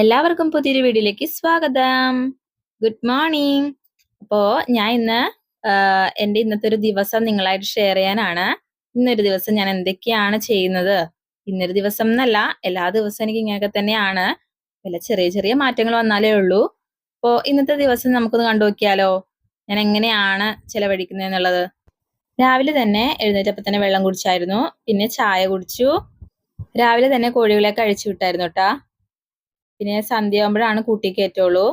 എല്ലാവർക്കും പുതിയൊരു വീഡിയോയിലേക്ക് സ്വാഗതം. ഗുഡ് മോർണിംഗ് അപ്പോ ഞാൻ ഇന്ന് എന്റെ ഇന്നത്തെ ഒരു ദിവസം നിങ്ങളായിട്ട് ഷെയർ ചെയ്യാനാണ്. ഇന്നൊരു ദിവസം ഞാൻ എന്തൊക്കെയാണ് ചെയ്യുന്നത്? ഇന്നൊരു ദിവസം എന്നല്ല എല്ലാ ദിവസവും എനിക്ക് ഇങ്ങനെയൊക്കെ തന്നെയാണ്. വല്ല ചെറിയ ചെറിയ മാറ്റങ്ങൾ വന്നാലേ ഉള്ളൂ. അപ്പോ ഇന്നത്തെ ദിവസം നമുക്കൊന്ന് കണ്ടു നോക്കിയാലോ? ഞാൻ എങ്ങനെയാണ് ചെലവഴിക്കുന്നത് എന്നുള്ളത്? രാവിലെ തന്നെ എഴുന്നേറ്റപ്പം തന്നെ വെള്ളം കുടിച്ചായിരുന്നു. പിന്നെ ചായ കുടിച്ചു. രാവിലെ തന്നെ കോഴികളെ കഴിച്ചു വിട്ടായിരുന്നു കേട്ടാ പിന്നെ സന്ധ്യയാകുമ്പോഴാണ് കൂട്ടി കയറ്റുള്ളൂ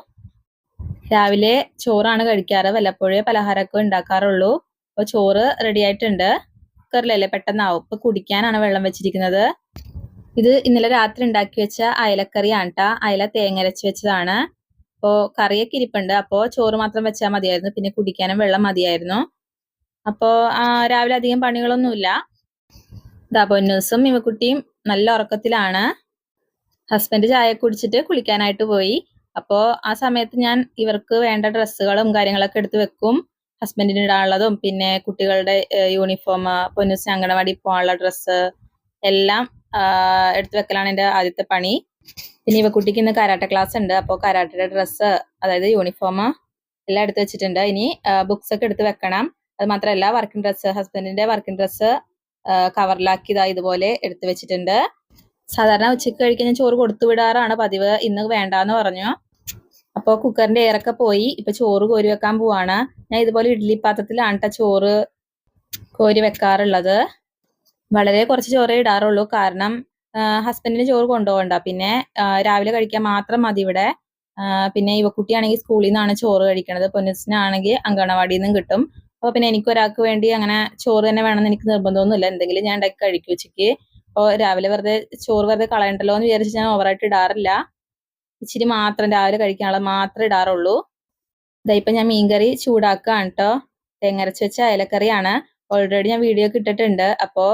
രാവിലെ ചോറാണ് കഴിക്കാറ്. വല്ലപ്പോഴേ പലഹാരമൊക്കെ ഉണ്ടാക്കാറുള്ളൂ. അപ്പോൾ ചോറ് റെഡി ആയിട്ടുണ്ട്. കുക്കറിലല്ലേ പെട്ടെന്നാവും. ഇപ്പൊ കുടിക്കാനാണ് വെള്ളം വെച്ചിരിക്കുന്നത്. ഇത് ഇന്നലെ രാത്രി ഉണ്ടാക്കി വെച്ച അയലക്കറിയാണ് ട്ടാ. അയല തേങ്ങരച്ച് വെച്ചതാണ്. അപ്പോൾ കറിയൊക്കെ ഇരിപ്പുണ്ട്. അപ്പോ ചോറ് മാത്രം വെച്ചാൽ മതിയായിരുന്നു. പിന്നെ കുടിക്കാനും വെള്ളം മതിയായിരുന്നു. അപ്പോൾ രാവിലെ അധികം പണികളൊന്നുമില്ല. ദാ പൊന്നൂസും ഇവക്കുട്ടിയും നല്ല ഉറക്കത്തിലാണ്. ഹസ്ബൻഡ് ചായ കുടിച്ചിട്ട് കുളിക്കാനായിട്ട് പോയി. അപ്പോ ആ സമയത്ത് ഞാൻ ഇവർക്ക് വേണ്ട ഡ്രസ്സുകളും കാര്യങ്ങളൊക്കെ എടുത്ത് വെക്കും. ഹസ്ബൻഡിന് ഇടാനുള്ളതും പിന്നെ കുട്ടികളുടെ യൂണിഫോം പൊന്നുസ് അങ്കണവാടി പോകാനുള്ള ഡ്രസ്സ് എല്ലാം എടുത്തു വെക്കലാണ് എന്റെ ആദ്യത്തെ പണി. പിന്നെ ഇവ കുട്ടിക്ക് ഇന്ന് കരാട്ട ക്ലാസ് ഉണ്ട്. അപ്പോൾ കരാട്ടയുടെ ഡ്രസ്സ് അതായത് യൂണിഫോം എല്ലാം എടുത്ത് വെച്ചിട്ടുണ്ട്. ഇനി ബുക്സ് ഒക്കെ എടുത്ത് വെക്കണം. അത് മാത്രമല്ല വർക്കിംഗ് ഡ്രസ്സ് ഹസ്ബൻഡിന്റെ വർക്കിംഗ് ഡ്രസ്സ് കവറിലാക്കി ഇതാ ഇതുപോലെ എടുത്തു വെച്ചിട്ടുണ്ട്. സാധാരണ ഉച്ചയ്ക്ക് കഴിക്കാൻ ഞാൻ ചോറ് കൊടുത്തു വിടാറാണ് പതിവ്. ഇന്ന് വേണ്ടാന്ന് പറഞ്ഞു. അപ്പോൾ കുക്കറിന്റെ എയറൊക്കെ പോയി. ഇപ്പൊ ചോറ് കോരി വെക്കാൻ പോവാണ്. ഞാൻ ഇതുപോലെ ഇഡ്ഡലി പാത്രത്തിലാണ് ട്ടോ ചോറ് കോരി വെക്കാറുള്ളത്. വളരെ കുറച്ച് ചോറേ ഇടാറുള്ളൂ. കാരണം ഹസ്ബൻഡിന് ചോറ് കൊണ്ടുപോകണ്ട. പിന്നെ രാവിലെ കഴിക്കാൻ മാത്രം മതി ഇവിടെ. പിന്നെ ഇവക്കുട്ടിയാണെങ്കിൽ സ്കൂളിൽ നിന്നാണ് ചോറ് കഴിക്കണത്. പൊന്നസിനാണെങ്കിൽ അങ്കണവാടിയിൽ നിന്നും കിട്ടും. അപ്പൊ പിന്നെ എനിക്ക് ഒരാൾക്ക് വേണ്ടി അങ്ങനെ ചോറ് തന്നെ വേണമെന്ന് എനിക്ക് നിർബന്ധമൊന്നുമില്ല. എന്തെങ്കിലും ഞാൻ ഉണ്ടാക്കി കഴിക്കും ഉച്ചയ്ക്ക്. അപ്പോൾ രാവിലെ വെറുതെ ചോറ് വെറുതെ കളയണ്ടല്ലോ എന്ന് വിചാരിച്ച് ഞാൻ ഓവറായിട്ട് ഇടാറില്ല. ഇച്ചിരി മാത്രം രാവിലെ കഴിക്കാനുള്ള മാത്രമേ ഇടാറുള്ളൂ. ഇതായിപ്പോൾ ഞാൻ മീൻകറി ചൂടാക്കുകയാണ് കേട്ടോ തേങ്ങരച്ച് വെച്ച അയലക്കറിയാണ്. ഓൾറെഡി ഞാൻ വീഡിയോ ഇട്ടിട്ടുണ്ട്. അപ്പോ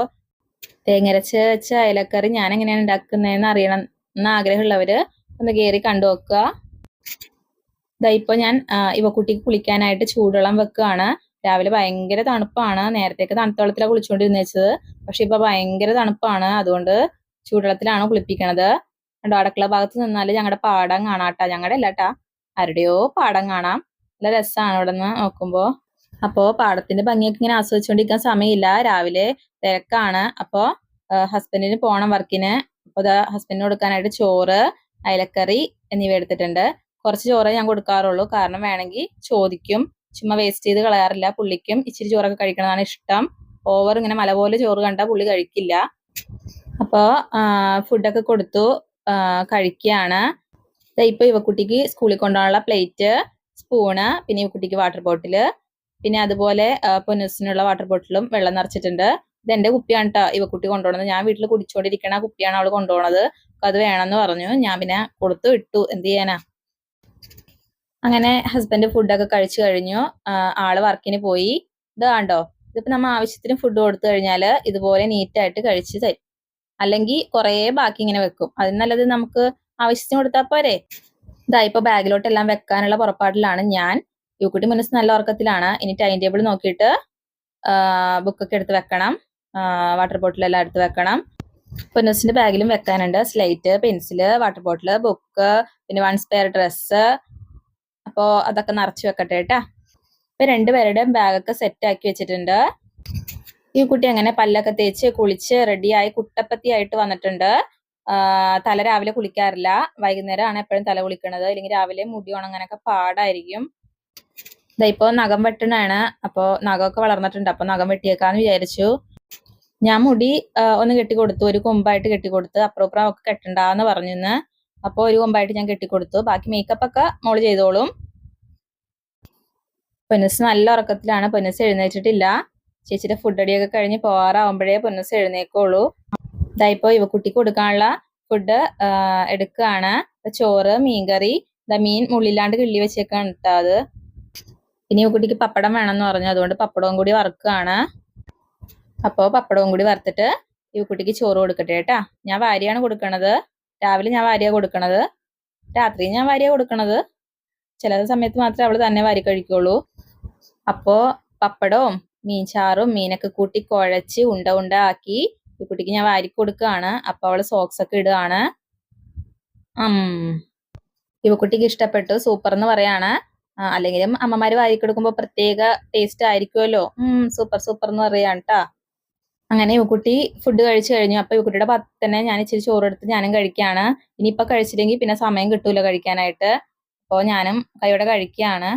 തേങ്ങരച്ച് വെച്ച അയലക്കറി ഞാൻ എങ്ങനെയാണ് ഉണ്ടാക്കുന്നതെന്ന് അറിയണം എന്ന് ആഗ്രഹമുള്ളവര് ഒന്ന് കയറി കണ്ടു നോക്കുക. ഇതായിപ്പോൾ ഞാൻ ഇവ ഇവക്കുട്ടിക്ക് കുളിക്കാനായിട്ട് ചൂടുവെള്ളം വെക്കുകയാണ് രാവിലെ ഭയങ്കര തണുപ്പാണ്. നേരത്തേക്ക് തണുത്ത വെള്ളത്തിലാണ് വെച്ചത്. പക്ഷെ ഇപ്പൊ ഭയങ്കര തണുപ്പാണ്. അതുകൊണ്ട് ചൂടുവെള്ളത്തിലാണ് കുളിപ്പിക്കണത്. കണ്ടോ അടക്കള ഭാഗത്ത് നിന്നാൽ ഞങ്ങളുടെ പാടം കാണാട്ടാ. ഞങ്ങളുടെ അല്ലാട്ടാ ആരുടെയോ പാടം കാണാം. നല്ല രസമാണ് ഇവിടെ നിന്ന് നോക്കുമ്പോ. അപ്പോ പാടത്തിന്റെ ഭംഗിയൊക്കെ ഇങ്ങനെ ആസ്വദിച്ചുകൊണ്ടിരിക്കാൻ സമയമില്ല. രാവിലെ തിരക്കാണ്. അപ്പോ ഹസ്ബൻഡിന് പോണം വർക്കിന്. അപ്പൊ ഹസ്ബൻഡിന് കൊടുക്കാനായിട്ട് ചോറ് അയലക്കറി എന്നിവ എടുത്തിട്ടുണ്ട്. കുറച്ച് ചോറേ ഞാൻ കൊടുക്കാറുള്ളൂ. കാരണം വേണമെങ്കിൽ ചോദിക്കും. ചുമ്മാ വേസ്റ്റ് ചെയ്ത് കളയാറില്ല. പുള്ളിക്കും ഇച്ചിരി ചോറൊക്കെ കഴിക്കണതാണ് ഇഷ്ടം. ഓവർ ഇങ്ങനെ മല പോലെ ചോറ് കണ്ടാൽ പുള്ളി കഴിക്കില്ല. അപ്പോ ഫുഡൊക്കെ കൊടുത്തു കഴിക്കുകയാണ്. ഇപ്പൊ ഇവക്കുട്ടിക്ക് സ്കൂളിൽ കൊണ്ടുപോകാനുള്ള പ്ലേറ്റ് സ്പൂണ് പിന്നെ ഇവക്കുട്ടിക്ക് വാട്ടർ ബോട്ടിൽ പിന്നെ അതുപോലെ പൊന്നൂസിനുള്ള വാട്ടർ ബോട്ടിലും വെള്ളം നിറച്ചിട്ടുണ്ട്. ഇത് എന്റെ കുപ്പിയാണ് കേട്ടോ ഇവക്കുട്ടി കൊണ്ടുപോകുന്നത് ഞാൻ വീട്ടിൽ കുടിച്ചോണ്ടിരിക്കണ കുപ്പിയാണ് അവൾ കൊണ്ടുപോകുന്നത് അത് വേണമെന്ന് പറഞ്ഞു. ഞാൻ പിന്നെ കൊടുത്തു വിട്ടു എന്ത് ചെയ്യാനാ? അങ്ങനെ ഹസ്ബൻഡ് ഫുഡൊക്കെ കഴിച്ചു കഴിഞ്ഞു. ആൾ വർക്കിന് പോയി. ഇത് കണ്ടോ? ഇതിപ്പോ നമ്മൾ ആവശ്യത്തിന് ഫുഡ് കൊടുത്തു കഴിഞ്ഞാൽ ഇതുപോലെ നീറ്റായിട്ട് കഴിച്ച് തരും. അല്ലെങ്കിൽ കുറേ ബാക്കി ഇങ്ങനെ വെക്കും. അതിന് നല്ലത് നമുക്ക് ആവശ്യത്തിന് കൊടുത്താൽ പോരെ. ഇതാ ഇപ്പൊ ബാഗിലോട്ടെല്ലാം വെക്കാനുള്ള പുറപ്പാടിലാണ് ഞാൻ. യുക്കുട്ടി മനസ്സ് നല്ല ഉറക്കത്തിലാണ്. ഇനി ടൈം ടേബിൾ നോക്കിയിട്ട് ബുക്കൊക്കെ എടുത്ത് വെക്കണം. വാട്ടർ ബോട്ടിലെല്ലാം എടുത്ത് വെക്കണം. പൊന്നസിന്റെ ബാഗിലും വെക്കാനുണ്ട്. Slate pencil water bottle book പിന്നെ വൺ സ്പെയർ ഡ്രസ്സ് അപ്പോ അതൊക്കെ നിറച്ചു വെക്കട്ടെ കേട്ടാ. ഇപ്പൊ രണ്ടുപേരുടെയും ബാഗൊക്കെ സെറ്റ് ആക്കി വെച്ചിട്ടുണ്ട്. ഈ കുട്ടി അങ്ങനെ പല്ലൊക്കെ തേച്ച് കുളിച്ച് റെഡിയായി കുട്ടപ്പത്തി ആയിട്ട് വന്നിട്ടുണ്ട്. തല രാവിലെ കുളിക്കാറില്ല. വൈകുന്നേരമാണ് എപ്പോഴും തല കുളിക്കണത്. അല്ലെങ്കിൽ രാവിലെ മുടി ഉണങ്ങാനൊക്കെ പാടായിരിക്കും. ഇപ്പൊ നഖം വെട്ടണാണ്. അപ്പൊ നഖമൊക്കെ വളർന്നിട്ടുണ്ട്. അപ്പൊ നഖം വെട്ടിയേക്കാന്ന് വിചാരിച്ചു. ഞാൻ മുടി ഒന്ന് കെട്ടിക്കൊടുത്തു. ഒരു കൊമ്പായിട്ട് കെട്ടിക്കൊടുത്ത്. അപ്പുറപ്പുറം ഒക്കെ കെട്ടണ്ടാന്ന് പറഞ്ഞിന്ന്. അപ്പൊ ഒരു കൊമ്പായിട്ട് ഞാൻ കെട്ടിക്കൊടുത്തു. ബാക്കി മേക്കപ്പ് ഒക്കെ മോൾ ചെയ്തോളും. പൊന്നസ് നല്ല ഉറക്കത്തിലാണ്. പൊന്നസ് എഴുന്നേറ്റിട്ടില്ല. ചേച്ചിയുടെ ഫുഡ് അടിയൊക്കെ കഴിഞ്ഞ് പോകാറാവുമ്പോഴേ പൊന്നസ് എഴുന്നേക്കുള്ളൂ. ഇതായിപ്പോ ഇവ ഇവക്കുട്ടിക്ക് കൊടുക്കാനുള്ള ഫുഡ് എടുക്കുകയാണ് ചോറ് മീൻകറി ഇതാ മീൻ മുള്ളില്ലാണ്ട് കിള്ളി വെച്ചേക്കാണ് കേട്ടോ അത്. പിന്നെ ഇവക്കുട്ടിക്ക് പപ്പടം വേണമെന്ന് പറഞ്ഞു. അതുകൊണ്ട് പപ്പടവും കൂടി വറുക്കുകയാണ്. അപ്പോ പപ്പടവും കൂടി വറുത്തിട്ട് ഇവക്കുട്ടിക്ക് ചോറ് കൊടുക്കട്ടെ കേട്ടാ. ഞാൻ വാരിയാണ് കൊടുക്കണത്. രാവിലെ ഞാൻ വാരിയാ കൊടുക്കണത്. രാത്രി ഞാൻ വാരിയാ കൊടുക്കണത്. ചില സമയത്ത് മാത്രമേ അവൾ തന്നെ വാരി കഴിക്കുള്ളൂ. അപ്പോ പപ്പടവും മീൻചാറും മീനൊക്കെ കൂട്ടി കുഴച്ച് ഉണ്ട ഉണ്ട ആക്കി ഈ കുട്ടിക്ക് ഞാൻ വാരി കൊടുക്കുകയാണ്. അപ്പൊ അവൾ സോക്സ് ഒക്കെ ഇടുകയാണ്. ഉം. യുവക്കുട്ടിക്ക് ഇഷ്ടപ്പെട്ടു. സൂപ്പർ എന്ന് പറയാണ്. അല്ലെങ്കിലും അമ്മമാര് വാരി കൊടുക്കുമ്പോ പ്രത്യേക ടേസ്റ്റ് ആയിരിക്കുമല്ലോ. സൂപ്പർ സൂപ്പർ എന്ന് പറയാണ് അങ്ങനെ ഇവക്കുട്ടി ഫുഡ് കഴിച്ചു കഴിഞ്ഞു. അപ്പൊ ഇവക്കുട്ടിയുടെ പത്തനെ ഞാൻ ഇച്ചിരി ചോറെടുത്ത് ഞാനും കഴിക്കുകയാണ്. ഇനിയിപ്പൊ കഴിച്ചില്ലെങ്കിൽ പിന്നെ സമയം കിട്ടൂല കഴിക്കാനായിട്ട്. അപ്പോ ഞാനും കൈയോടെ കഴിക്കുകയാണ്.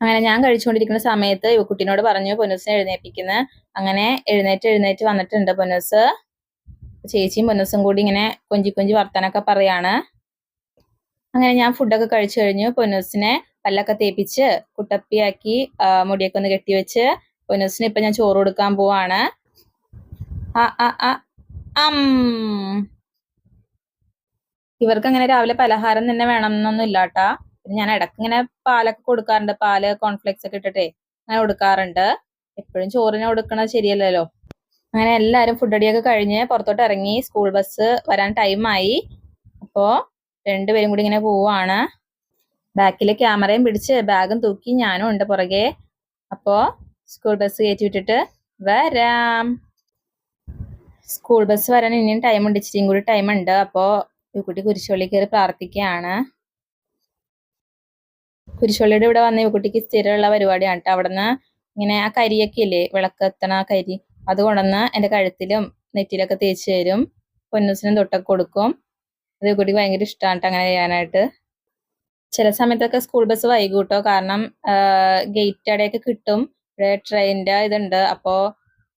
അങ്ങനെ ഞാൻ കഴിച്ചുകൊണ്ടിരിക്കുന്ന സമയത്ത് കുട്ടീനോട് പറഞ്ഞു പൊന്നൂസിനെ എഴുന്നേപ്പിക്കുന്ന. അങ്ങനെ എഴുന്നേറ്റ് എഴുന്നേറ്റ് വന്നിട്ടുണ്ട് പൊന്നൂസ്. ചേച്ചിയും പൊന്നൂസും കൂടി ഇങ്ങനെ കൊഞ്ചി കൊഞ്ചി വർത്താനൊക്കെ പറയാണ്. അങ്ങനെ ഞാൻ ഫുഡൊക്കെ കഴിച്ചു കഴിഞ്ഞു. പൊന്നൂസിനെ പല്ലൊക്കെ തേപ്പിച്ച് കുട്ടപ്പിയാക്കി മുടിയൊക്കെ ഒന്ന് കെട്ടിവെച്ച് പൊന്നൂസിന് ഇപ്പൊ ഞാൻ ചോറ് കൊടുക്കാൻ പോവാണ്. ഇവർക്ക് അങ്ങനെ രാവിലെ പലഹാരം തന്നെ വേണം എന്നൊന്നും ഇല്ലാട്ടാ. പിന്നെ ഞാൻ ഇടയ്ക്ക് ഇങ്ങനെ പാലൊക്കെ കൊടുക്കാറുണ്ട്. പാൽ കോൺഫ്ലെക്സ് ഒക്കെ ഇട്ടിട്ടേ അങ്ങനെ കൊടുക്കാറുണ്ട്. എപ്പോഴും ചോറിന് കൊടുക്കണത് ശരിയല്ലല്ലോ. അങ്ങനെ എല്ലാവരും ഫുഡ് അടിയൊക്കെ കഴിഞ്ഞ് പുറത്തോട്ട് ഇറങ്ങി സ്കൂൾ ബസ് വരാൻ ടൈമായി അപ്പോ രണ്ടുപേരും കൂടി ഇങ്ങനെ പോവാണ്. ബാക്കിൽ ക്യാമറയും പിടിച്ച് ബാഗും തൂക്കി ഞാനും ഉണ്ട് പുറകെ. അപ്പോ സ്കൂൾ ബസ് കയറ്റി വിട്ടിട്ട് വരാം. സ്കൂൾ ബസ് വരാൻ ഇനിയും ടൈം ഉണ്ട്. ഇച്ചിരിയും കൂടി ടൈം ഉണ്ട്. അപ്പോ ഈ കുട്ടി കുരിശുപള്ളി കയറി പ്രാർത്ഥിക്കുകയാണ്. കുരിശുപള്ളിയുടെ ഇവിടെ വന്ന കുട്ടിക്ക് സ്ഥിരമുള്ള പരിപാടിയാണ് കേട്ടോ അവിടുന്ന് ഇങ്ങനെ ആ കരിയൊക്കെ ഇല്ലേ വിളക്കെത്തണ ആ കരി അത് കൊണ്ടുവന്ന് എന്റെ കഴുത്തിലും നെറ്റിലൊക്കെ തേച്ച് തരും. പൊന്നൂസിനും തൊട്ടൊക്കെ കൊടുക്കും. അത് കുട്ടിക്ക് ഭയങ്കര ഇഷ്ടമാണ് അങ്ങനെ ചെയ്യാനായിട്ട്. ചില സമയത്തൊക്കെ സ്കൂൾ ബസ് വൈകൂട്ടോ കാരണം ഗേറ്റ് അടയൊക്കെ കിട്ടും. ഇവിടെ ട്രെയിനിന്റെ ഇതുണ്ട്. അപ്പോ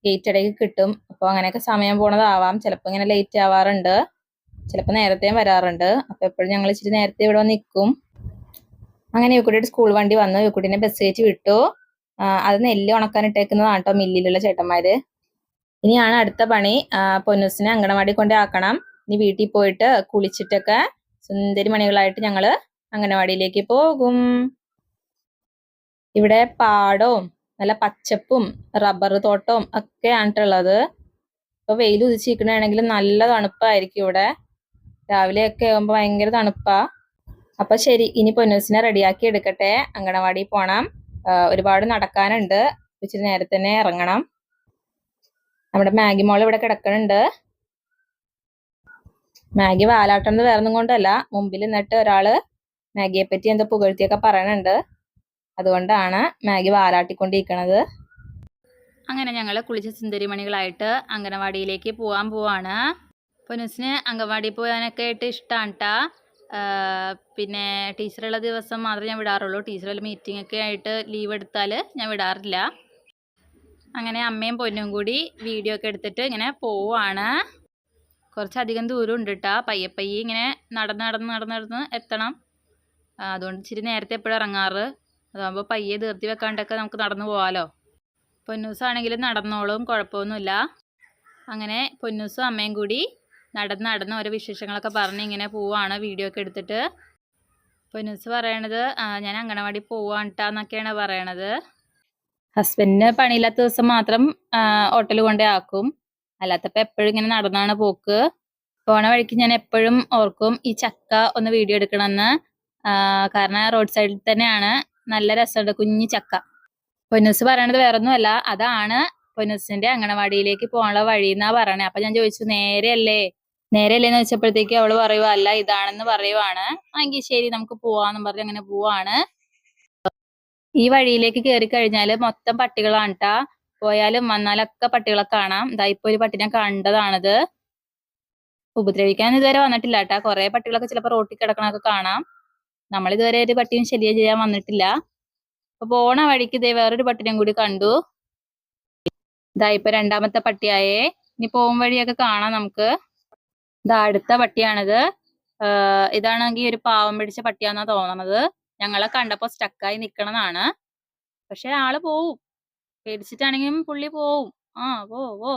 ഗേറ്റ് അടയൊക്കെ കിട്ടും. അപ്പൊ അങ്ങനെയൊക്കെ സമയം പോണതാവാം. ചിലപ്പോൾ ഇങ്ങനെ ലേറ്റ് ആവാറുണ്ട്. ചിലപ്പോൾ നേരത്തെയും വരാറുണ്ട്. അപ്പോൾ എപ്പോഴും ഞങ്ങൾ ഇച്ചിരി നേരത്തെ ഇവിടെ നിൽക്കും. അങ്ങനെ യുക്കുട്ടിയുടെ സ്കൂൾ വണ്ടി വന്നു. യുക്കുട്ടിനെ ബസ് കയറ്റി വിട്ടു. അത് നെല്ല് ഉണക്കാൻ ഇട്ടേക്കുന്നതാണ് കേട്ടോ മില്ലിലുള്ള ചേട്ടന്മാര്. ഇനിയാണ് അടുത്ത പണി. പൊന്നുസിനെ പൊന്നൂസിനെ അങ്കണവാടി കൊണ്ട് ആക്കണം. ഇനി വീട്ടിൽ പോയിട്ട് കുളിച്ചിട്ടൊക്കെ സുന്ദരി മണികളായിട്ട് ഞങ്ങൾ അങ്കണവാടിയിലേക്ക് പോകും. ഇവിടെ പാടവും നല്ല പച്ചപ്പും റബ്ബർ തോട്ടവും ഒക്കെ ആണിട്ടുള്ളത് ഇപ്പൊ വെയിൽ ഉദിച്ചിരിക്കണെങ്കിൽ നല്ല തണുപ്പായിരിക്കും ഇവിടെ. രാവിലെയൊക്കെ ആകുമ്പോൾ ഭയങ്കര തണുപ്പാ. അപ്പൊ ശരി ഇനി പൊന്നൂസിനെ റെഡിയാക്കി എടുക്കട്ടെ. അങ്കണവാടി പോണം. ഒരുപാട് നടക്കാനുണ്ട്. ഇച്ചിരി നേരത്തെ തന്നെ ഇറങ്ങണം. നമ്മുടെ മാഗി മോൾ ഇവിടെ കിടക്കണുണ്ട്. മാഗി വാലാട്ടം വേറൊന്നും കൊണ്ടല്ല. മുമ്പിൽ നിന്നിട്ട് ഒരാൾ മാഗിയെ പറ്റി എന്തോ പുകഴ്ത്തിയൊക്കെ പറയണുണ്ട്. അതുകൊണ്ടാണ് മാഗി വാലാട്ടിക്കൊണ്ടിരിക്കണത്. അങ്ങനെ ഞങ്ങൾ കുളിച്ച സുന്ദരിമണികളായിട്ട് അംഗനവാടിയിലേക്ക് പോകാൻ പോവാണ്. പൊനുസിന് അംഗൻവാടി പോകാനൊക്കെ ആയിട്ട് ഇഷ്ടമാണ് ട്ടാ. പിന്നെ ടീച്ചറുള്ള ദിവസം മാത്രമേ ഞാൻ വിടാറുള്ളൂ. ടീച്ചറുള്ള മീറ്റിംഗ് ഒക്കെ ആയിട്ട് ലീവ് എടുത്താൽ ഞാൻ വിടാറില്ല. അങ്ങനെ അമ്മയും പൊന്നും കൂടി വീഡിയോ ഒക്കെ എടുത്തിട്ട് ഇങ്ങനെ പോവാണ്. കുറച്ചധികം ദൂരം ഉണ്ട് കേട്ടാ പയ്യെ പയ്യെ ഇങ്ങനെ നടന്ന് നടന്ന് നടന്ന് നടന്ന് എത്തണം. അതുകൊണ്ട് ഇച്ചിരി നേരത്തെ എപ്പോഴും ഇറങ്ങാറ്? അതാകുമ്പോൾ പയ്യെ തീർത്തി വെക്കാണ്ടൊക്കെ നമുക്ക് നടന്നു പോകാമല്ലോ പൊന്നൂസാണെങ്കിലും നടന്നോളും കുഴപ്പമൊന്നുമില്ല. അങ്ങനെ പൊന്നൂസും അമ്മയും കൂടി നടന്ന് നടന്ന് ഓരോ വിശേഷങ്ങളൊക്കെ പറഞ്ഞ് ഇങ്ങനെ പോവാണ് വീഡിയോ ഒക്കെ എടുത്തിട്ട്. അപ്പോൾ ന്യൂസ് പറയണത് ഞാൻ അങ്കണവാടി പോവാണ്ടാന്നൊക്കെയാണ് പറയണത്. ഹസ്ബൻഡിന് പണിയില്ലാത്ത ദിവസം മാത്രം ഹോട്ടൽ കൊണ്ടേ ആക്കും. അല്ലാത്തപ്പോൾ എപ്പോഴും ഇങ്ങനെ നടന്നാണ് പോക്ക്. പോണ വഴിക്ക് ഞാൻ എപ്പോഴും ഓർക്കും ഈ ചക്ക ഒന്ന് വീഡിയോ എടുക്കണമെന്ന് കാരണം റോഡ് സൈഡിൽ തന്നെയാണ് നല്ല രസമുണ്ട് കുഞ്ഞു ചക്ക. പൊന്നൂസ് പറയണത് വേറൊന്നുമല്ല അതാണ് പൊന്നൂസിന്റെ അങ്കണവാടിയിലേക്ക് പോകാനുള്ള വഴി എന്നാ പറയണേ. അപ്പൊ ഞാൻ ചോദിച്ചു നേരെയല്ലേ? നേരെയല്ലേന്ന് വെച്ചപ്പോഴത്തേക്ക് അവൾ പറയുക അല്ല ഇതാണെന്ന് പറയുവാണ്. എങ്കിൽ ശരി നമുക്ക് പോവാന്ന് പറഞ്ഞ് അങ്ങനെ പോവാണ്. ഈ വഴിയിലേക്ക് കയറി കഴിഞ്ഞാൽ മൊത്തം പട്ടികളാണ് കേട്ടാ പോയാലും വന്നാലൊക്കെ പട്ടികളെ കാണാം. ഇതാ ഇപ്പൊ ഒരു പട്ടിനെ കണ്ടതാണത്. ഉപദ്രവിക്കാൻ ഇതുവരെ വന്നിട്ടില്ല കേട്ടാ കുറെ പട്ടികളൊക്കെ ചിലപ്പോ റോട്ടിൽ കിടക്കണൊക്കെ കാണാം. നമ്മൾ ഇതുവരെ ഒരു പട്ടിയും ശല്യം ചെയ്യാൻ വന്നിട്ടില്ല. അപ്പൊ പോണ വഴിക്ക് ഇതേ വേറൊരു പട്ടിനെയും കൂടി കണ്ടു. ഇതാ ഇപ്പൊ രണ്ടാമത്തെ പട്ടിയായേ. ഇനി പോകും വഴിയൊക്കെ കാണാം നമുക്ക്. ഇതാ അടുത്ത പട്ടിയാണിത്. ഇതാണെങ്കിൽ ഒരു പാവം പിടിച്ച പട്ടിയാന്നാ തോന്നണത്. ഞങ്ങളെ കണ്ടപ്പോ സ്റ്റക്കായി നിക്കണതാണ്. പക്ഷെ ആൾ പോവും. പേടിച്ചിട്ടാണെങ്കിലും പുള്ളി പോവും. ആ പോ പോ.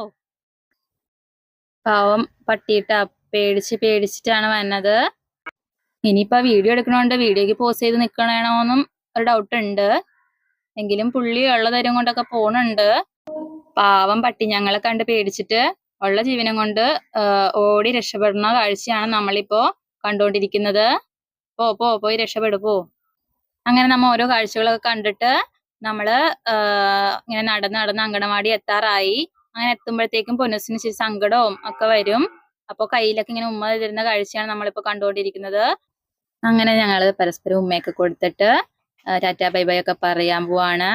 പാവം പട്ടിയിട്ടാ പേടിച്ച് പേടിച്ചിട്ടാണ് വന്നത്. ഇനിയിപ്പോ വീഡിയോ എടുക്കണോണ്ട് വീഡിയോക്ക് പോസ് ചെയ്ത് നിക്കണേണോന്നും ഒരു ഡൗട്ട് ഉണ്ട് എങ്കിലും പുള്ളി ഉള്ള തരം കൊണ്ടൊക്കെ പോണുണ്ട്. പാവം പട്ടി ഞങ്ങളെ കണ്ട് പേടിച്ചിട്ട് ഉള്ള ജീവനം കൊണ്ട് ഓടി രക്ഷപ്പെടുന്ന കാഴ്ചയാണ് നമ്മളിപ്പോ കണ്ടുകൊണ്ടിരിക്കുന്നത്. പോ പോ പോയി രക്ഷപ്പെടു പോ. അങ്ങനെ നമ്മ ഓരോ കാഴ്ചകളൊക്കെ കണ്ടിട്ട് നമ്മൾ ഇങ്ങനെ നടന്ന് നടന്ന് അങ്കണവാടി എത്താറായി. അങ്ങനെ എത്തുമ്പോഴത്തേക്കും പൊന്നസിന് ചില സങ്കടവും ഒക്കെ വരും. അപ്പൊ കയ്യിലൊക്കെ ഇങ്ങനെ ഉമ്മ തരുന്ന കാഴ്ചയാണ് നമ്മളിപ്പോ കണ്ടുകൊണ്ടിരിക്കുന്നത്. അങ്ങനെ ഞങ്ങൾ പരസ്പരം ഉമ്മയൊക്കെ കൊടുത്തിട്ട് ടാറ്റാ ബൈ ബൈ ഒക്കെ പറയാൻ പോവാണ്.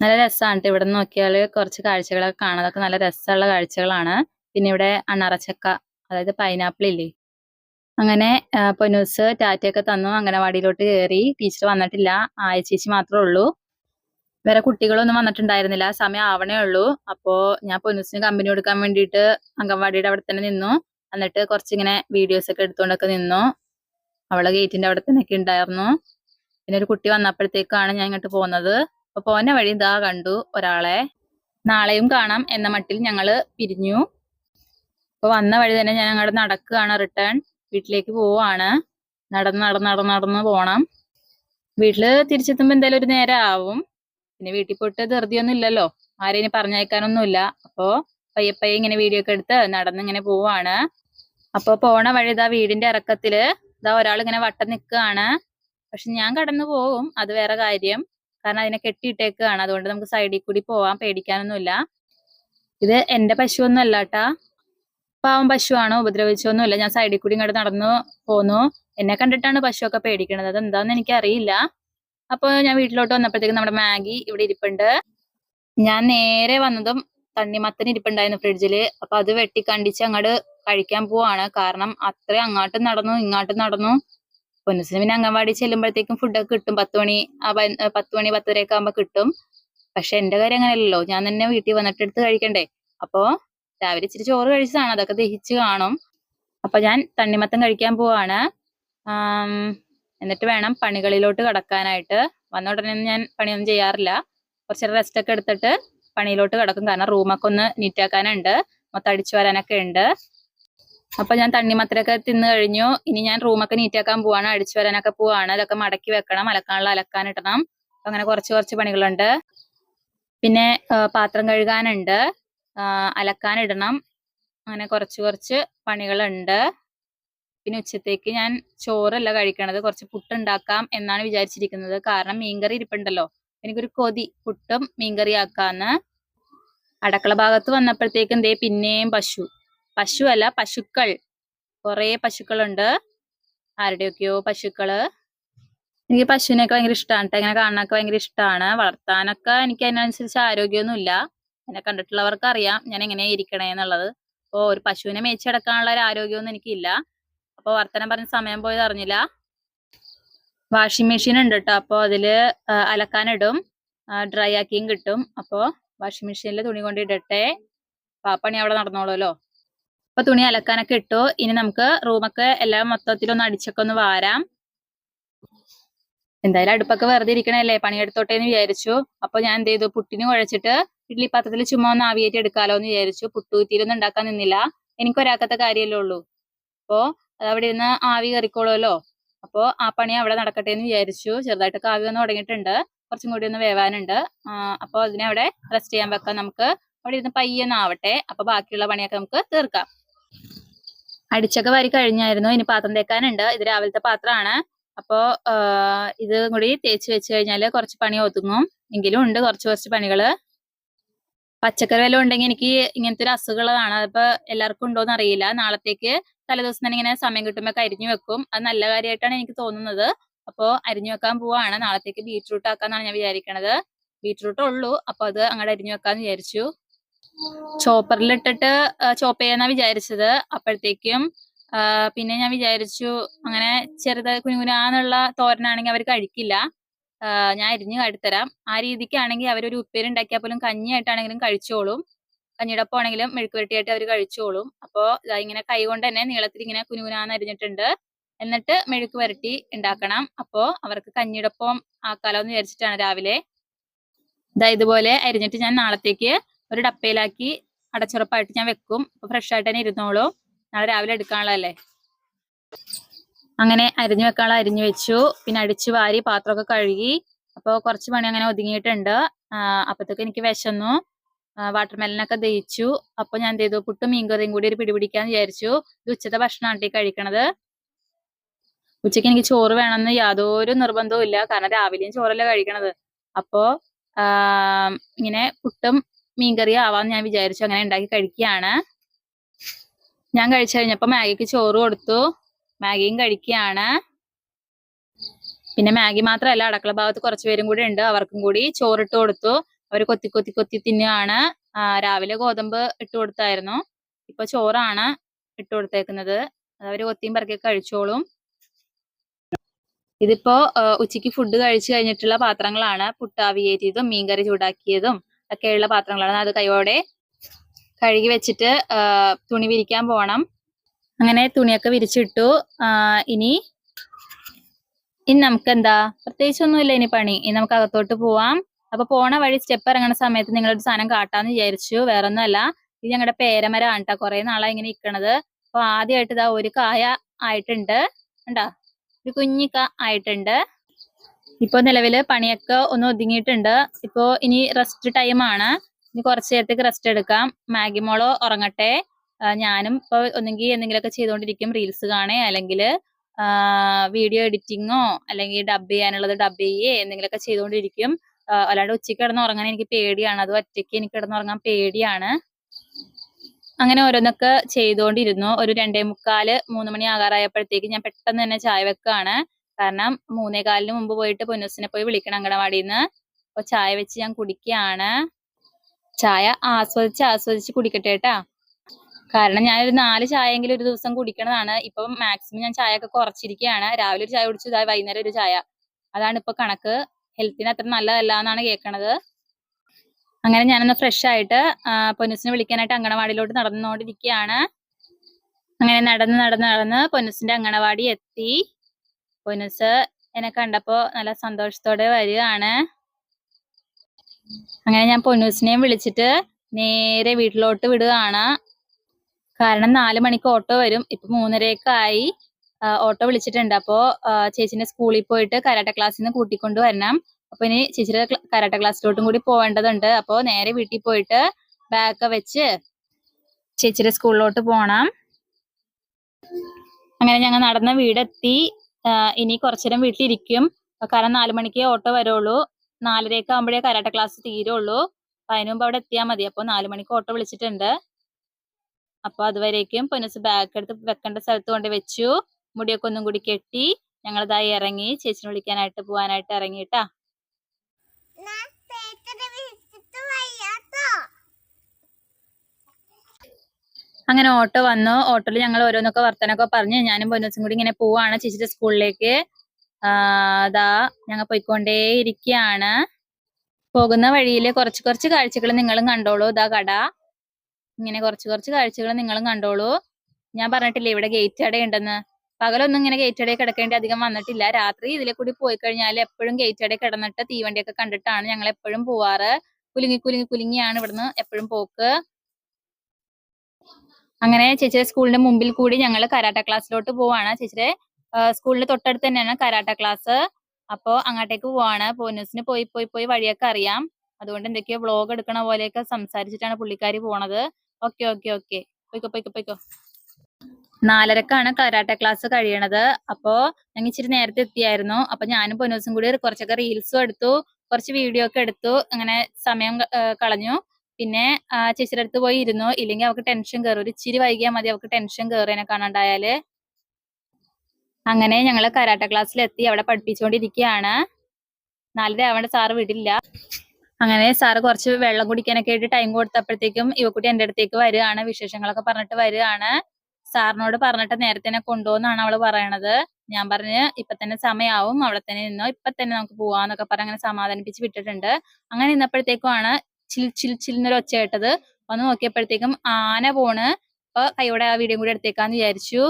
നല്ല രസമാണ് ഇവിടെ നിന്ന് നോക്കിയാൽ കുറച്ച് കാഴ്ചകളൊക്കെ കാണാം അതൊക്കെ നല്ല രസമുള്ള കാഴ്ചകളാണ്. പിന്നെ ഇവിടെ അണറച്ചക്ക അതായത് പൈനാപ്പിൾ ഇല്ലേ അങ്ങനെ പൊന്നൂസ് ടാറ്റയൊക്കെ തന്നു. അംഗനവാടിയിലോട്ട് കയറി ടീച്ചർ വന്നിട്ടില്ല. ആയ ചേച്ചി മാത്രമേ ഉള്ളൂ. വേറെ കുട്ടികളൊന്നും വന്നിട്ടുണ്ടായിരുന്നില്ല. സമയം ആവണേ ഉള്ളൂ. അപ്പോ ഞാൻ പൊന്നൂസിന് കമ്പനി കൊടുക്കാൻ വേണ്ടിയിട്ട് അംഗൻവാടിയുടെ അവിടെ തന്നെ നിന്നു. എന്നിട്ട് കുറച്ചിങ്ങനെ വീഡിയോസ് ഒക്കെ എടുത്തുകൊണ്ടൊക്കെ നിന്നു. അവളെ ഗേറ്റിന്റെ അവിടെ തന്നെ ഒക്കെ ഉണ്ടായിരുന്നു. പിന്നെ ഒരു കുട്ടി വന്നപ്പോഴത്തേക്കാണ് ഞാൻ ഇങ്ങോട്ട് പോകുന്നത് അപ്പൊ പോന്ന വഴി ഇതാ കണ്ടു ഒരാളെ. നാളെയും കാണാം എന്ന മട്ടിൽ ഞങ്ങൾ പിരിഞ്ഞു. അപ്പൊ വന്ന വഴി തന്നെ ഞാൻ ഞങ്ങളുടെ നടക്കുകയാണ് റിട്ടേൺ. വീട്ടിലേക്ക് പോവാണ്. നടന്ന് നടന്ന് നടന്ന് നടന്ന് പോണം. വീട്ടിൽ തിരിച്ചെത്തുമ്പോ എന്തായാലും ഒരു നേരം ആവും പിന്നെ വീട്ടിൽ പോയിട്ട് ധൃതിയൊന്നും ഇല്ലല്ലോ. ആരെയും ഇനി പറഞ്ഞയക്കാനൊന്നുമില്ല. അപ്പോ പയ്യെ പയ്യെ ഇങ്ങനെ വീഡിയോ ഒക്കെ എടുത്ത് നടന്ന് ഇങ്ങനെ പോവാണ്. അപ്പൊ പോണ വഴി ഇതാ വീടിന്റെ ഇറക്കത്തിൽ ഇതാ ഒരാൾ ഇങ്ങനെ വട്ടം നിൽക്കുകയാണ് പക്ഷെ ഞാൻ കടന്നു പോവും. അത് വേറെ കാര്യം. കാരണം അതിനെ കെട്ടിയിട്ടേക്കാണ്. അതുകൊണ്ട് നമുക്ക് സൈഡിൽ കൂടി പോവാൻ പേടിക്കാനൊന്നുമില്ല. ഇത് എന്റെ പശു ഒന്നും അല്ല കേട്ടാ പാവം പശുവാണോ? ഉപദ്രവിച്ചൊന്നുമില്ല. ഞാൻ സൈഡിൽ കൂടി ഇങ്ങോട്ട് നടന്നു പോന്നു. എന്നെ കണ്ടിട്ടാണ് പശുവൊക്കെ പേടിക്കണത്. അത് എന്താന്ന് എനിക്ക് അറിയില്ല അപ്പൊ ഞാൻ വീട്ടിലോട്ട് വന്നപ്പോഴത്തേക്കും നമ്മുടെ മാഗി ഇവിടെ ഇരിപ്പുണ്ട്. ഞാൻ നേരെ വന്നതും തണ്ണിമത്തൻ ഇരിപ്പുണ്ടായിരുന്നു ഫ്രിഡ്ജിൽ അപ്പൊ അത് വെട്ടി കണ്ടിച്ച് അങ്ങോട്ട് കഴിക്കാൻ പോവാണ്. കാരണം അത്രയും അങ്ങോട്ടും നടന്നു ഇങ്ങോട്ടും നടന്നു. പൊന്നുസിന് പിന്നെ അംഗൻവാടി ചെല്ലുമ്പോഴത്തേക്കും ഫുഡൊക്കെ കിട്ടും. പത്ത് മണി ആ പത്ത് മണി പത്തരയൊക്കെ ആകുമ്പോ കിട്ടും. പക്ഷെ എന്റെ കാര്യം അങ്ങനെയല്ലല്ലോ. ഞാൻ തന്നെ വീട്ടിൽ വന്നിട്ട് എടുത്ത് കഴിക്കണ്ടേ? അപ്പോ രാവിലെ ഇച്ചിരി ചോറ് കഴിച്ചതാണ്. അതൊക്കെ ദഹിച്ച് കാണും. അപ്പൊ ഞാൻ തണ്ണിമത്തം കഴിക്കാൻ പോവാണ്. എന്നിട്ട് വേണം പണികളിലോട്ട് കടക്കാനായിട്ട്. വന്ന ഉടനെ ഞാൻ പണിയൊന്നും ചെയ്യാറില്ല. കുറച്ചേരം റെസ്റ്റ് ഒക്കെ എടുത്തിട്ട് പണിയിലോട്ട് കിടക്കും. കാരണം റൂമൊക്കെ ഒന്ന് നീറ്റാക്കാനുണ്ട് മൊത്തം അടിച്ചു വരാനൊക്കെ ഉണ്ട്. അപ്പൊ ഞാൻ തണ്ണിമത്തരൊക്കെ തിന്നു കഴിഞ്ഞു. ഇനി ഞാൻ റൂമൊക്കെ നീറ്റാക്കാൻ പോവാണ്. അടിച്ചു വരാനൊക്കെ പോവാണ്. അതൊക്കെ മടക്കി വെക്കണം. അലക്കാനുള്ള അലക്കാൻ ഇടണം. അങ്ങനെ കുറച്ച് കുറച്ച് പണികളുണ്ട്. പിന്നെ പാത്രം കഴുകാനുണ്ട്. അലക്കാനിടണം അങ്ങനെ കുറച്ച് കുറച്ച് പണികളുണ്ട്. പിന്നെ ഉച്ചത്തേക്ക് ഞാൻ ചോറല്ല കഴിക്കണത്. കുറച്ച് പുട്ടുണ്ടാക്കാം എന്നാണ് വിചാരിച്ചിരിക്കുന്നത്. കാരണം മീൻകറി ഇരിപ്പുണ്ടല്ലോ. എനിക്കൊരു കൊതി. പുട്ടും മീൻകറി ആക്കാന്ന് അടുക്കള ഭാഗത്ത് വന്നപ്പോഴത്തേക്കും ദേ പിന്നെയും പശു. പശു അല്ല പശുക്കൾ. കുറേ പശുക്കളുണ്ട്. ആരുടെയൊക്കെയോ പശുക്കൾ. എനിക്ക് പശുവിനെയൊക്കെ ഭയങ്കര ഇഷ്ടമാണ് ഇങ്ങനെ കാണാനൊക്കെ ഭയങ്കര ഇഷ്ടമാണ് വളർത്താനൊക്കെ എനിക്ക് അതിനനുസരിച്ച് ആരോഗ്യമൊന്നുമില്ല. എന്നെ കണ്ടിട്ടുള്ളവർക്ക് അറിയാം ഞാൻ എങ്ങനെയാ ഇരിക്കണേ എന്നുള്ളത്. ഒരു പശുവിനെ മേച്ചെടുക്കാനുള്ള ഒരു ആരോഗ്യമൊന്നും എനിക്കില്ല. അപ്പൊ വർത്തനം പറഞ്ഞ സമയം പോയത് അറിഞ്ഞില്ല. വാഷിംഗ് മെഷീൻ ഉണ്ട് കേട്ടോ അപ്പൊ അതിൽ അലക്കാനിടും. ഡ്രൈ ആക്കിയും കിട്ടും. അപ്പോ വാഷിംഗ് മെഷീനിൽ തുണി കൊണ്ട് ഇടട്ടെ അപ്പൊ ആ പണി അവിടെ നടന്നോളൂല്ലോ അപ്പൊ തുണി അലക്കാനൊക്കെ ഇട്ടു? ഇനി നമുക്ക് റൂമൊക്കെ എല്ലാം മൊത്തത്തിലൊന്ന് അടിച്ചൊക്കെ ഒന്ന് വാരാം. എന്തായാലും അടുപ്പൊക്കെ വെറുതെ ഇരിക്കണല്ലേ? പണിയെടുത്തോട്ടെ എന്ന് വിചാരിച്ചു. അപ്പൊ ഞാൻ എന്ത് ചെയ്തു? പുട്ടിന് കുഴച്ചിട്ട് ഇഡ്ഡലി പാത്രത്തിൽ ചുമ്മാ ഒന്ന് ആവിയേറ്റ് എടുക്കാലോ എന്ന് വിചാരിച്ചു. പുട്ടുകുത്തിയിലൊന്നും ഉണ്ടാക്കാൻ നിന്നില്ല. എനിക്ക് ഒരാക്കത്തെ കാര്യമല്ലേ ഉള്ളൂ. അപ്പോ അതവിടെ ഇരുന്ന് ആവി കറിക്കോളുമല്ലോ അപ്പോ ആ പണി അവിടെ നടക്കട്ടെ എന്ന് വിചാരിച്ചു. ചെറുതായിട്ടൊക്കെ ആവി വന്ന് തുടങ്ങിയിട്ടുണ്ട്. കുറച്ചും കൂടി ഒന്ന് വേവാനുണ്ട്. അപ്പോൾ അപ്പൊ അതിനെ അവിടെ റെസ്റ്റ് ചെയ്യാൻ വെക്കാം നമുക്ക്. അവിടെ ഇരുന്ന് പയ്യെന്നാവട്ടെ. അപ്പൊ ബാക്കിയുള്ള പണിയൊക്കെ നമുക്ക് തീർക്കാം. അടിച്ചൊക്കെ വാരി കഴിഞ്ഞായിരുന്നു. ഇനി പാത്രം തേക്കാനുണ്ട്. ഇത് രാവിലത്തെ പാത്രമാണ്. അപ്പോ ഇത് കൂടി തേച്ച് വെച്ച് കഴിഞ്ഞാൽ കുറച്ച് പണി ഒതുങ്ങും. എങ്കിലും ഉണ്ട് കുറച്ച് കുറച്ച് പണികൾ. പച്ചക്കറി വല്ലതും ഉണ്ടെങ്കിൽ എനിക്ക് ഇങ്ങനത്തെ ഒരു അസുഖങ്ങളാണ് അതിപ്പോ എല്ലാവർക്കും ഉണ്ടോന്ന് അറിയില്ല. നാളത്തേക്ക് തലേദിവസം തന്നെ ഇങ്ങനെ സമയം കിട്ടുമ്പോൾ അരിഞ്ഞു വെക്കും. അത് നല്ല കാര്യമായിട്ടാണ് എനിക്ക് തോന്നുന്നത്. അപ്പോ അരിഞ്ഞു വെക്കാൻ പോവാണ്. നാളത്തേക്ക് ബീറ്റ്റൂട്ട് ആക്കാന്നാണ് ഞാൻ വിചാരിക്കണത്. ബീറ്റ്റൂട്ട് ഉള്ളൂ. അപ്പൊ അത് അങ്ങോട്ട് അരിഞ്ഞു വെക്കാന്ന് വിചാരിച്ചു. ചോപ്പറിലിട്ടിട്ട് ചോപ്പ് ചെയ്യാന്നാ വിചാരിച്ചത്. അപ്പോഴത്തേക്കും പിന്നെ ഞാൻ വിചാരിച്ചു അങ്ങനെ ചെറുത് കുനുകുനാന്നുള്ള തോരനാണെങ്കിൽ അവർ കഴിക്കില്ല. ഞാൻ അരിഞ്ഞു കാട്ടിത്തരാം. ആ രീതിക്കാണെങ്കിൽ അവരൊരു ഉപ്പേരി ഉണ്ടാക്കിയാൽ പോലും കഞ്ഞിയായിട്ടാണെങ്കിലും കഴിച്ചോളും. ആണെങ്കിലും മെഴുക്ക് വരട്ടിയായിട്ട് അവർ കഴിച്ചോളും അപ്പോൾ ഇങ്ങനെ കൈ കൊണ്ട് തന്നെ നീളത്തിൽ ഇങ്ങനെ കുനുകുനാന്ന് അരിഞ്ഞിട്ടുണ്ട്. എന്നിട്ട് മെഴുക്ക് വരട്ടി ഉണ്ടാക്കണം. അപ്പോൾ അവർക്ക് കഞ്ഞിടപ്പം ആക്കാലോ എന്ന് വിചാരിച്ചിട്ടാണ് രാവിലെ. ഇതാ ഇതുപോലെ അരിഞ്ഞിട്ട് ഞാൻ നാളത്തേക്ക് ഒരു ഡപ്പയിലാക്കി അടച്ചുറപ്പായിട്ട് ഞാൻ വെക്കും. അപ്പൊ ഫ്രഷ് ആയിട്ട് തന്നെ ഇരുന്നോളൂ. നാളെ രാവിലെ എടുക്കാനുള്ളതല്ലേ? അങ്ങനെ അരിഞ്ഞു വെക്കാനുള്ള അരിഞ്ഞു വെച്ചു. പിന്നെ അടിച്ചു വാരി പാത്രമൊക്കെ കഴുകി. അപ്പോൾ കുറച്ച് പണി അങ്ങനെ ഒതുങ്ങിയിട്ടുണ്ട്. അപ്പത്തേക്ക് എനിക്ക് വിശന്നു. വാട്ടർ മെലനൊക്കെ ദഹിച്ചു. അപ്പൊ ഞാൻ എന്ത് ചെയ്തു? പുട്ടും മീൻകറിയും കൂടി ഒരു പിടി പിടിക്കാന്ന് വിചാരിച്ചു. ഇത് ഉച്ചത്തെ ഭക്ഷണമാണ് ഈ കഴിക്കണത്. ഉച്ചയ്ക്ക് എനിക്ക് ചോറ് വേണമെന്ന് യാതൊരു നിർബന്ധവും ഇല്ല. കാരണം രാവിലെയും ചോറല്ല കഴിക്കണത്. അപ്പോ ഇങ്ങനെ പുട്ടും മീൻകറി ആവാന്ന് ഞാൻ വിചാരിച്ചു. അങ്ങനെ ഉണ്ടാക്കി കഴിക്കുകയാണ്. ഞാൻ കഴിച്ചു കഴിഞ്ഞപ്പോ മാഗിക്ക് ചോറ് കൊടുത്തു. മാഗിയും കഴിക്കുകയാണ്. പിന്നെ മാഗി മാത്രമല്ല അടക്കള ഭാഗത്ത് കുറച്ച് പേരും കൂടി ഉണ്ട്. അവർക്കും കൂടി ചോറിട്ട് കൊടുത്തു. അവർ കൊത്തി കൊത്തി കൊത്തി തിന്നുകയാണ്. രാവിലെ ഗോതമ്പ് ഇട്ട് കൊടുത്തായിരുന്നു. ഇപ്പൊ ചോറാണ് ഇട്ട് കൊടുത്തേക്കുന്നത്. അവർ കൊത്തിയും പറക്കി കഴിച്ചോളും. ഇതിപ്പോ ഉച്ചയ്ക്ക് ഫുഡ് കഴിച്ചു കഴിഞ്ഞിട്ടുള്ള പാത്രങ്ങളാണ്. പുട്ടാവിയേറ്റിയതും മീൻകറി ചൂടാക്കിയതും. ഒക്കെയുള്ള പാത്രങ്ങളാണ്. അത് കൈയോടെ കഴുകി വെച്ചിട്ട് തുണി വിരിക്കാൻ പോകണം അങ്ങനെ തുണിയൊക്കെ വിരിച്ചിട്ടു ഇനി ഇനി നമുക്ക് എന്താ പ്രത്യേകിച്ച് ഒന്നുമില്ല ഇനി പണി. ഇനി നമുക്ക് അകത്തോട്ട് പോവാം. അപ്പൊ പോണ വഴി സ്റ്റെപ്പ് ഇറങ്ങുന്ന സമയത്ത് നിങ്ങളൊരു സാധനം കാട്ടാന്ന് വിചാരിച്ചു. വേറൊന്നുമല്ല. ഇത് ഞങ്ങളുടെ പേരമരമാണ് കേട്ടോ കുറെ നാളാ ഇങ്ങനെ ഇരിക്കണത് അപ്പൊ ആദ്യമായിട്ട് ഇതാ ഒരു കായ ആയിട്ടുണ്ട്. കണ്ടാ? ഒരു കുഞ്ഞിക്ക ആയിട്ടുണ്ട്. ഇപ്പൊ നിലവിൽ പണിയൊക്കെ ഒന്ന് ഒതുങ്ങിയിട്ടുണ്ട്. ഇപ്പൊ ഇനി റെസ്റ്റ് ടൈമാണ് ഇനി കുറച്ചു നേരത്തേക്ക് റെസ്റ്റ് എടുക്കാം. മാഗി മോളോ ഉറങ്ങട്ടെ. ഞാനും ഇപ്പൊ ഒന്നെങ്കിൽ എന്തെങ്കിലുമൊക്കെ ചെയ്തുകൊണ്ടിരിക്കും. റീൽസ് കാണേ അല്ലെങ്കിൽ വീഡിയോ എഡിറ്റിങ്ങോ അല്ലെങ്കിൽ ഡബ് ചെയ്യാനുള്ളത് ഡബ് ചെയ്യേ എന്തെങ്കിലുമൊക്കെ ചെയ്തുകൊണ്ടിരിക്കും. അല്ലാണ്ട് ഉച്ചയ്ക്ക് കിടന്ന് ഉറങ്ങാൻ എനിക്ക് പേടിയാണ്. അത് ഒറ്റയ്ക്ക് എനിക്ക് കിടന്നുറങ്ങാൻ പേടിയാണ്. അങ്ങനെ ഓരോന്നൊക്കെ ചെയ്തുകൊണ്ടിരുന്നു. ഒരു രണ്ടേ മുക്കാൽ മൂന്ന് മണി ആകാറായപ്പോഴത്തേക്ക് ഞാൻ പെട്ടെന്ന് തന്നെ ചായ വെക്കാണ്. കാരണം മൂന്നേ കാലിന് മുമ്പ് പോയിട്ട് പൊന്നൂസിനെ പോയി വിളിക്കണം അങ്കണവാടിന്ന്. അപ്പൊ ചായ വെച്ച് ഞാൻ കുടിക്കുകയാണ് ചായ ആസ്വദിച്ച് ആസ്വദിച്ച് കുടിക്കട്ടെ കേട്ടാ. കാരണം ഞാൻ ഒരു നാല് ചായയെങ്കിലും ഒരു ദിവസം കുടിക്കണതാണ്. ഇപ്പൊ മാക്സിമം ഞാൻ ചായ ഒക്കെ കുറച്ചിരിക്കുകയാണ് രാവിലെ ഒരു ചായ കുടിച്ചു ഇതായി വൈകുന്നേരം ഒരു ചായ. അതാണ് ഇപ്പൊ കണക്ക്. ഹെൽത്തിന് അത്ര നല്ലതല്ല എന്നാണ് കേൾക്കണത് അങ്ങനെ ഞാനൊന്ന് ഫ്രഷ് ആയിട്ട് പൊന്നൂസിനെ വിളിക്കാനായിട്ട് അങ്കണവാടിയിലോട്ട് നടന്നുകൊണ്ടിരിക്കുകയാണ് അങ്ങനെ നടന്ന് നടന്ന് നടന്ന് പൊന്നുസിന്റെ അങ്കണവാടി എത്തി. പൊന്നൂസ് എന്നെ കണ്ടപ്പോ നല്ല സന്തോഷത്തോടെ വരികയാണ്. അങ്ങനെ ഞാൻ പൊന്നൂസിനെയും വിളിച്ചിട്ട് നേരെ വീട്ടിലോട്ട് വിടുകയാണ്. കാരണം നാല് മണിക്ക് ഓട്ടോ വരും. ഇപ്പൊ മൂന്നരയൊക്കെ ആയി. ഓട്ടോ വിളിച്ചിട്ടുണ്ട്. അപ്പോ ചേച്ചിന്റെ സ്കൂളിൽ പോയിട്ട് കരാട്ട ക്ലാസ്സിൽ നിന്ന് കൂട്ടിക്കൊണ്ട് വരണം. അപ്പൊ ഇനി ചേച്ചിയുടെ കരാട്ട ക്ലാസ്സിലോട്ടും കൂടി പോവേണ്ടതുണ്ട്. അപ്പോ നേരെ വീട്ടിൽ പോയിട്ട് ബാഗൊക്കെ വെച്ച് ചേച്ചിയുടെ സ്കൂളിലോട്ട് പോണം. അങ്ങനെ ഞങ്ങൾ നടന്ന വീടെത്തി. ഇനി കുറച്ചേരം വീട്ടിലിരിക്കും. കാരണം നാലു മണിക്ക് ഓട്ടോ വരുള്ളൂ. നാലരയൊക്കെ ആകുമ്പോഴേ കരാട്ട ക്ലാസ് തീരുള്ളൂ. അപ്പൊ അതിനു മുമ്പ് അവിടെ എത്തിയാൽ മതി. അപ്പൊ നാലു മണിക്ക് ഓട്ടോ വിളിച്ചിട്ടുണ്ട്. അപ്പൊ അതുവരേക്കും പൊന്നസ് ബാഗ് എടുത്ത് വെക്കേണ്ട സ്ഥലത്ത് കൊണ്ട് വെച്ചു. മുടിയൊക്കെ ഒന്നും കൂടി കെട്ടി ഞങ്ങളിതായി ഇറങ്ങി ചേച്ചിനെ വിളിക്കാനായിട്ട് പോവാനായിട്ട് ഇറങ്ങിട്ടാ അങ്ങനെ ഓട്ടോ വന്നു. ഓട്ടോയിൽ ഞങ്ങൾ ഓരോന്നൊക്കെ വർത്തനൊക്കെ പറഞ്ഞ്. ഞാനും പൊന്നസും കൂടി ഇങ്ങനെ പോവാണ് ചേച്ചിയുടെ സ്കൂളിലേക്ക്. അതാ ഞങ്ങൾ പോയിക്കൊണ്ടേ ഇരിക്കുകയാണ് പോകുന്ന വഴിയിൽ കുറച്ച് കുറച്ച് കാഴ്ചകൾ നിങ്ങളും കണ്ടോളൂ. ഇതാ കട. ഇങ്ങനെ കുറച്ച് കുറച്ച് കാഴ്ചകൾ നിങ്ങളും കണ്ടോളൂ. ഞാൻ പറഞ്ഞിട്ടില്ലേ ഇവിടെ ഗേറ്റ് അട ഉണ്ടെന്ന് പകലൊന്നും ഇങ്ങനെ ഗേറ്റ് അടയിൽ കിടക്കേണ്ടി അധികം വന്നിട്ടില്ല. രാത്രി ഇതിലെ കൂടി പോയി കഴിഞ്ഞാൽ എപ്പോഴും ഗേറ്റ് അടയിൽ കിടന്നിട്ട് തീവണ്ടിയൊക്കെ കണ്ടിട്ടാണ് ഞങ്ങൾ എപ്പോഴും പോവാറ്. കുലുങ്ങി കുലുങ്ങി കുലുങ്ങിയാണ് ഇവിടുന്ന് എപ്പോഴും പോക്ക്. അങ്ങനെ ചേച്ചിയുടെ സ്കൂളിന്റെ മുമ്പിൽ കൂടി ഞങ്ങൾ കരാട്ട ക്ലാസ്സിലോട്ട് പോവാണ്. ചേച്ചിയുടെ സ്കൂളിന്റെ തൊട്ടടുത്ത് തന്നെയാണ് കരാട്ട ക്ലാസ് അപ്പോ അങ്ങോട്ടേക്ക് പോവാണ്. പോന്നൂസിന് പോയി പോയി പോയി വഴിയൊക്കെ അറിയാം. അതുകൊണ്ട് എന്തൊക്കെയോ വ്ളോഗ് എടുക്കണ പോലെയൊക്കെ സംസാരിച്ചിട്ടാണ് പുള്ളിക്കാരി പോണത്. Okay okay okay. പോയിക്കോ പോയിക്കോ പോയിക്കോ. നാലരക്കാണ് കരാട്ട ക്ലാസ് കഴിയണത്. അപ്പോ ഞങ്ങൾ ഇച്ചിരി നേരത്തെ എത്തിയായിരുന്നു. അപ്പൊ ഞാനും പൊന്നൂസും കൂടി കുറച്ചൊക്കെ റീൽസും എടുത്തു കുറച്ച് വീഡിയോ ഒക്കെ എടുത്തു. അങ്ങനെ സമയം കളഞ്ഞു. പിന്നെ ചേച്ചിയുടെ അടുത്ത് പോയി ഇരുന്നു. ഇല്ലെങ്കിൽ അവൾക്ക് ടെൻഷൻ കയറും ഒരു ഇച്ചിരി വൈകിയാൽ മതി അവൾക്ക് ടെൻഷൻ കയറും എന്നെ കാണാണ്ടായാൽ. അങ്ങനെ ഞങ്ങൾ കരാട്ട ക്ലാസ്സിൽ എത്തി അവിടെ പഠിപ്പിച്ചുകൊണ്ടിരിക്കുകയാണ് നാലര ആവേണ്ട സാറ് വിടില്ല. അങ്ങനെ സാറ് കുറച്ച് വെള്ളം കുടിക്കാനൊക്കെ ആയിട്ട് ടൈം കൊടുത്തപ്പോഴത്തേക്കും യുവക്കുട്ടി എന്റെ അടുത്തേക്ക് വരികയാണ്. വിശേഷങ്ങളൊക്കെ പറഞ്ഞിട്ട് വരികയാണ്. സാറിനോട് പറഞ്ഞിട്ട് നേരത്തെ തന്നെ കൊണ്ടുപോകുന്നാണ് അവൾ പറയണത്. ഞാൻ പറഞ്ഞ് ഇപ്പൊ തന്നെ സമയാവും. അവിടെ തന്നെ നിന്നോ. ഇപ്പൊ തന്നെ നമുക്ക് പോവാന്നൊക്കെ പറഞ്ഞ് അങ്ങനെ സമാധാനിപ്പിച്ച് വിട്ടിട്ടുണ്ട്. അങ്ങനെ നിന്നപ്പോഴത്തേക്കുമാണ് ചിൽ ചിൽ ചിലിന്നൊരു ഒച്ച കേട്ടത് വന്ന് നോക്കിയപ്പോഴത്തേക്കും ആന പോണ്. അപ്പൊ കൈയോടെ ആ വീഡിയോ കൂടി എടുത്തേക്കാന്ന് വിചാരിച്ചു.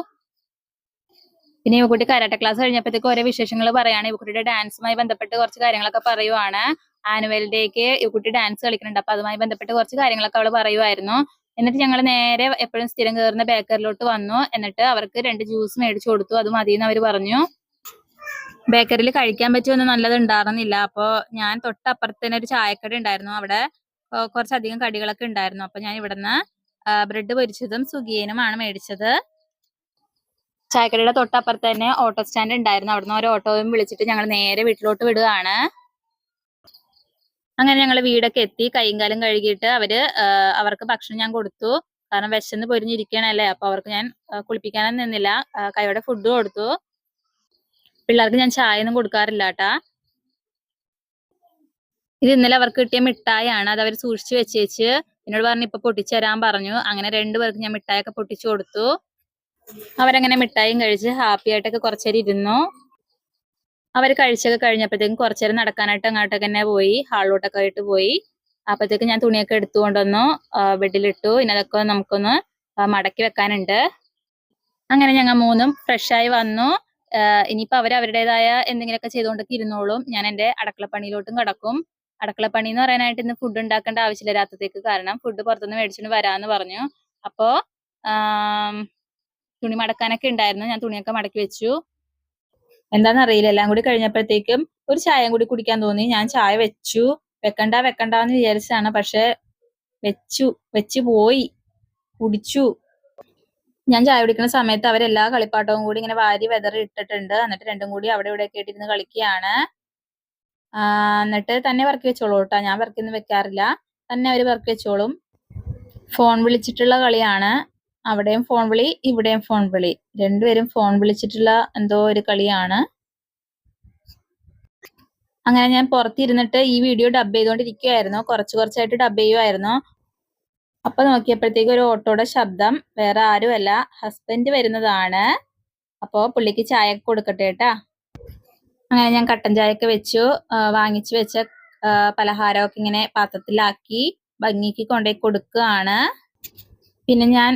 പിന്നെ ഇവക്കുട്ടി കരാട്ട ക്ലാസ് കഴിഞ്ഞപ്പോഴത്തേക്ക് ഓരോ വിശേഷങ്ങൾ പറയാണ്. ഇവക്കുട്ടിയുടെ ഡാൻസുമായി ബന്ധപ്പെട്ട് കുറച്ച് കാര്യങ്ങളൊക്കെ പറയുവാണ്. ആനുവൽ ഡേക്ക് ഇവക്കുട്ടി ഡാൻസ് കളിക്കുന്നുണ്ട്. അപ്പൊ അതുമായി ബന്ധപ്പെട്ട് കുറച്ച് കാര്യങ്ങളൊക്കെ അവൾ പറയുമായിരുന്നു എന്നിട്ട് ഞങ്ങൾ നേരെ എപ്പോഴും സ്ഥിരം കയറുന്ന ബേക്കറിലോട്ട് വന്നു. എന്നിട്ട് അവർക്ക് രണ്ട് ജ്യൂസ് മേടിച്ചു കൊടുത്തു. അത് മതിയെന്ന് അവർ പറഞ്ഞു. ബേക്കറിയിൽ കഴിക്കാൻ പറ്റിയൊന്നും നല്ലത് ഉണ്ടായിരുന്നില്ല അപ്പോ ഞാൻ തൊട്ടപ്പുറത്ത് തന്നെ ഒരു ചായക്കട ഉണ്ടായിരുന്നു. അവിടെ കുറച്ചധികം കടികളൊക്കെ ഉണ്ടായിരുന്നു. അപ്പൊ ഞാൻ ഇവിടുന്ന് ബ്രെഡ് പൊരിച്ചതും സുഖിയനുമാണ് മേടിച്ചത്. ചായക്കടയുടെ തൊട്ടപ്പുറത്ത് തന്നെ ഓട്ടോ സ്റ്റാൻഡ് ഉണ്ടായിരുന്നു. അവിടുന്ന് ഒരു ഓട്ടോയും വിളിച്ചിട്ട് ഞങ്ങൾ നേരെ വീട്ടിലോട്ട് വിടുകയാണ് അങ്ങനെ ഞങ്ങൾ വീടൊക്കെ എത്തി. കൈയും കാലും കഴുകിയിട്ട് അവർ അവർക്ക് ഭക്ഷണം ഞാൻ കൊടുത്തു. കാരണം വിശന്ന് പൊരിഞ്ഞിരിക്കണല്ലേ അപ്പൊ അവർക്ക് ഞാൻ കുളിപ്പിക്കാനും നിന്നില്ല. കൈയോടെ ഫുഡ് കൊടുത്തു. പിള്ളേർക്ക് ഞാൻ ചായ ഒന്നും കൊടുക്കാറില്ല കേട്ടാ. ഇത് ഇന്നലെ അവർക്ക് കിട്ടിയ മിഠായിയാണ്. അത് അവർ സൂക്ഷിച്ചു വെച്ചേച്ച് എന്നോട് പറഞ്ഞു ഇപ്പൊ പൊട്ടിച്ചു തരാൻ പറഞ്ഞു. അങ്ങനെ രണ്ടുപേർക്ക് ഞാൻ മിഠായിയൊക്കെ പൊട്ടിച്ചു കൊടുത്തു. അവരങ്ങനെ മിഠായിയും കഴിച്ച് ഹാപ്പി ആയിട്ടൊക്കെ കുറച്ചേരം ഇരുന്നു. അവർ കഴിച്ചൊക്കെ കഴിഞ്ഞപ്പോഴത്തേക്കും കുറച്ചേരം നടക്കാനായിട്ട് അങ്ങോട്ടൊക്കെ തന്നെ പോയി ഹാളിലോട്ടൊക്കെ ആയിട്ട് പോയി. അപ്പോഴത്തേക്ക് ഞാൻ തുണിയൊക്കെ എടുത്തു കൊണ്ടുവന്നു ബെഡിലിട്ടു ഇനി അതൊക്കെ നമുക്കൊന്ന് മടക്കി വെക്കാനുണ്ട്. അങ്ങനെ ഞങ്ങൾ മൂന്നും ഫ്രഷായി വന്നു. ഇനിയിപ്പോൾ ഇനിയിപ്പോ അവർ അവരുടേതായ എന്തെങ്കിലുമൊക്കെ ചെയ്തുകൊണ്ടൊക്കെ ഇരുന്നോളും. ഞാൻ എന്റെ അടുക്കളപ്പണിയിലോട്ടും കിടക്കും. അടുക്കളപ്പണി എന്ന് പറയാനായിട്ട് ഇന്ന് ഫുഡ് ഉണ്ടാക്കേണ്ട ആവശ്യമില്ല രാത്രിത്തേക്ക്. കാരണം ഫുഡ് പുറത്തുനിന്ന് മേടിച്ചിട്ട് വരാന്ന് പറഞ്ഞു. അപ്പോ തുണി മടക്കാനൊക്കെ ഉണ്ടായിരുന്നു ഞാൻ തുണിയൊക്കെ മടക്കി വെച്ചു. എന്താണെന്ന് അറിയില്ല. എല്ലാം കൂടി കഴിഞ്ഞപ്പോഴത്തേക്കും ഒരു ചായയും കൂടി കുടിക്കാൻ തോന്നി. ഞാൻ ചായ വെച്ചു. വെക്കണ്ട വെക്കണ്ട എന്ന് വിചാരിച്ചതാണ്. പക്ഷെ വെച്ചു വെച്ചു പോയി. കുടിച്ചു. ഞാൻ ചായ കുടിക്കുന്ന സമയത്ത് അവരെല്ലാ കളിപ്പാട്ടവും കൂടി ഇങ്ങനെ വാരി വെതറി ഇട്ടിട്ടുണ്ട് എന്നിട്ട് രണ്ടും കൂടി അവിടെ ഇവിടെ ഒക്കെ ഇരുന്ന് കളിക്കുകയാണ്. എന്നിട്ട് തന്നെ വർക്ക് വെച്ചോളൂ കേട്ടോ ഞാൻ വർക്കൊന്നും വെക്കാറില്ല. തന്നെ അവർ വർക്ക് വെച്ചോളും. ഫോൺ വിളിച്ചിട്ടുള്ള കളിയാണ്. അവിടെയും ഫോൺ വിളി ഇവിടെയും ഫോൺ വിളി. രണ്ടുപേരും ഫോൺ വിളിച്ചിട്ടുള്ള എന്തോ ഒരു കളിയാണ്. അങ്ങനെ ഞാൻ പുറത്തിരുന്നിട്ട് ഈ വീഡിയോ ഡബ് ചെയ്തുകൊണ്ടിരിക്കുകയായിരുന്നു കുറച്ച് കുറച്ചായിട്ട് ഡബ് ചെയ്യുമായിരുന്നു അപ്പൊ നോക്കിയപ്പോഴത്തേക്ക് ഒരു ഓട്ടോയുടെ ശബ്ദം വേറെ ആരുമല്ല. ഹസ്ബൻഡ് വരുന്നതാണ്. അപ്പോ പുള്ളിക്ക് ചായ കൊടുക്കട്ടെ കേട്ടാ അങ്ങനെ ഞാൻ കട്ടൻ ചായയൊക്കെ വെച്ചു. വാങ്ങിച്ചു വെച്ച പലഹാരമൊക്കെ ഇങ്ങനെ പാത്രത്തിലാക്കി ഭംഗിക്ക് കൊണ്ടുപോയി കൊടുക്കുകയാണ്. പിന്നെ ഞാൻ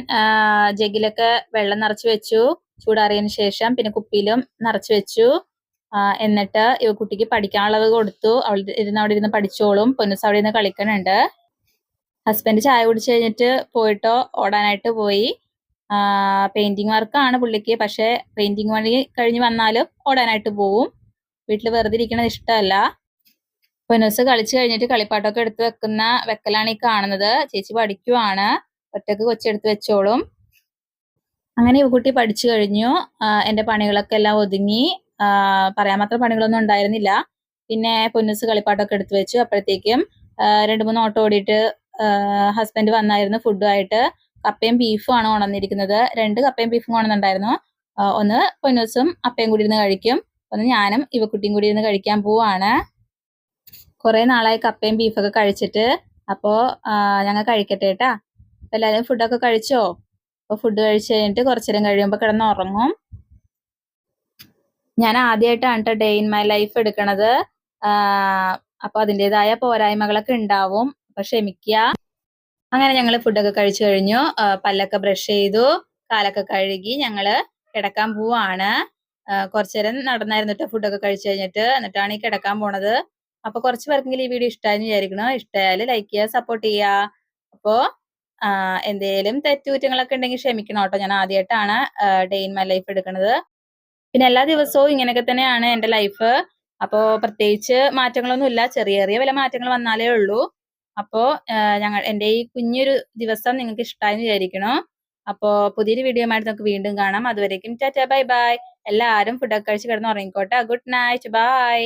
ജഗിലൊക്കെ വെള്ളം നിറച്ച് വെച്ചു. ചൂടാറിയതിന് ശേഷം പിന്നെ കുപ്പിയിലും നിറച്ച് വെച്ചു. എന്നിട്ട് കുട്ടിക്ക് പഠിക്കാനുള്ളത് കൊടുത്തു. അവൾ ഇരുന്ന് അവിടെ ഇരുന്ന് പഠിച്ചോളും. പൊന്നുസ് അവിടെ ഇരുന്ന് കളിക്കണുണ്ട്. ഹസ്ബൻഡ് ചായ കുടിച്ച് കഴിഞ്ഞിട്ട് പോയിട്ടോ ഓടാനായിട്ട് പോയി. പെയിന്റിങ് വർക്കാണ് പുള്ളിക്ക്. പക്ഷെ പെയിന്റിങ് പണി കഴിഞ്ഞ് വന്നാലും ഓടാനായിട്ട് പോവും. വീട്ടിൽ വെറുതെ ഇരിക്കണത് ഇഷ്ടമല്ല. പൊന്നൂസ് കളിച്ചു കഴിഞ്ഞിട്ട് കളിപ്പാട്ടൊക്കെ എടുത്ത് വെക്കുന്ന വെക്കലാണ് ഈ കാണുന്നത്. ചേച്ചി പഠിക്കുവാണ്. ഒറ്റയ്ക്ക് കൊച്ചെടുത്ത് വെച്ചോളും. അങ്ങനെ കുട്ടി പഠിച്ചു കഴിഞ്ഞു. എന്റെ പണികളൊക്കെ എല്ലാം ഒതുങ്ങി. പറയാൻ മാത്രം പണികളൊന്നും ഉണ്ടായിരുന്നില്ല. പിന്നെ പൊന്നൂസ് കളിപ്പാട്ടൊക്കെ എടുത്തു വെച്ചു. അപ്പോഴത്തേക്കും രണ്ടു മൂന്ന് ഓട്ടോ ഓടിയിട്ട് ഹസ്ബൻഡ് വന്നായിരുന്നു ഫുഡുമായിട്ട് കപ്പയും ബീഫും ആണ് ഉണർന്നിരിക്കുന്നത് രണ്ട് കപ്പയും ബീഫും ഉണർന്നുണ്ടായിരുന്നു ഒന്ന് പൊന്നൂസും അപ്പയും കൂടി ഇരുന്ന് കഴിക്കും. ഒന്ന് ഞാനും ഇവക്കുട്ടിയും കൂടി ഇരുന്ന് കഴിക്കാൻ പോവാണ്. കുറെ നാളായി കപ്പയും ബീഫൊക്കെ കഴിച്ചിട്ട്. അപ്പോ ഞങ്ങൾ കഴിക്കട്ടെ കേട്ടാ അപ്പൊ എല്ലാവരും ഫുഡൊക്കെ കഴിച്ചോ? അപ്പൊ ഫുഡ് കഴിച്ച് കഴിഞ്ഞിട്ട് കുറച്ചു നേരം കഴിയുമ്പോൾ കിടന്ന് ഉറങ്ങും ഞാൻ ആദ്യമായിട്ടാണ് കേട്ടോ ഡേ ഇൻ മൈ ലൈഫ് എടുക്കണത്. അപ്പോൾ അപ്പൊ അതിന്റെതായ പോരായ്മകളൊക്കെ ഉണ്ടാവും. അപ്പൊ ക്ഷമിക്കുക അങ്ങനെ ഞങ്ങൾ ഫുഡൊക്കെ കഴിച്ചു കഴിഞ്ഞു. പല്ലൊക്കെ ബ്രഷ് ചെയ്തു. കാലൊക്കെ കഴുകി ഞങ്ങൾ കിടക്കാൻ പോവാണ്. കുറച്ചു നേരം നടന്നായിരുന്നു കേട്ടോ ഫുഡൊക്കെ കഴിച്ചു കഴിഞ്ഞിട്ട്. എന്നിട്ടാണ് ഈ കിടക്കാൻ പോണത്. അപ്പൊ കുറച്ച് പേർക്കെങ്കിലും ഈ വീഡിയോ ഇഷ്ടമായെന്ന് വിചാരിക്കണം. ഇഷ്ടമായാൽ ലൈക്ക് ചെയ്യുക സപ്പോർട്ട് ചെയ്യുക. അപ്പോ എന്തേലും തെറ്റുകുറ്റങ്ങളൊക്കെ ഉണ്ടെങ്കിൽ ക്ഷമിക്കണം കേട്ടോ ഞാൻ ആദ്യമായിട്ടാണ് ഡേ ഇൻ മൈ ലൈഫ് എടുക്കുന്നത് പിന്നെ എല്ലാ ദിവസവും ഇങ്ങനെയൊക്കെ തന്നെയാണ് എന്റെ ലൈഫ് അപ്പോ പ്രത്യേകിച്ച് മാറ്റങ്ങളൊന്നുമില്ല ചെറിയ ചെറിയ വില മാറ്റങ്ങൾ വന്നാലേ ഉള്ളൂ. അപ്പോ ഞങ്ങൾ എന്റെ ഈ കുഞ്ഞൊരു ദിവസം നിങ്ങൾക്ക് ഇഷ്ടമായെന്ന് വിചാരിക്കണം. അപ്പോ പുതിയൊരു വീഡിയോ ആയിട്ട് നമുക്ക് വീണ്ടും കാണാം. അതുവരേക്കും ടാറ്റാ ബൈ ബൈ. എല്ലാവരും ഫുഡൊക്കെ കഴിച്ച് കിടന്ന് ഉറങ്ങിക്കോട്ടെ. Good night bye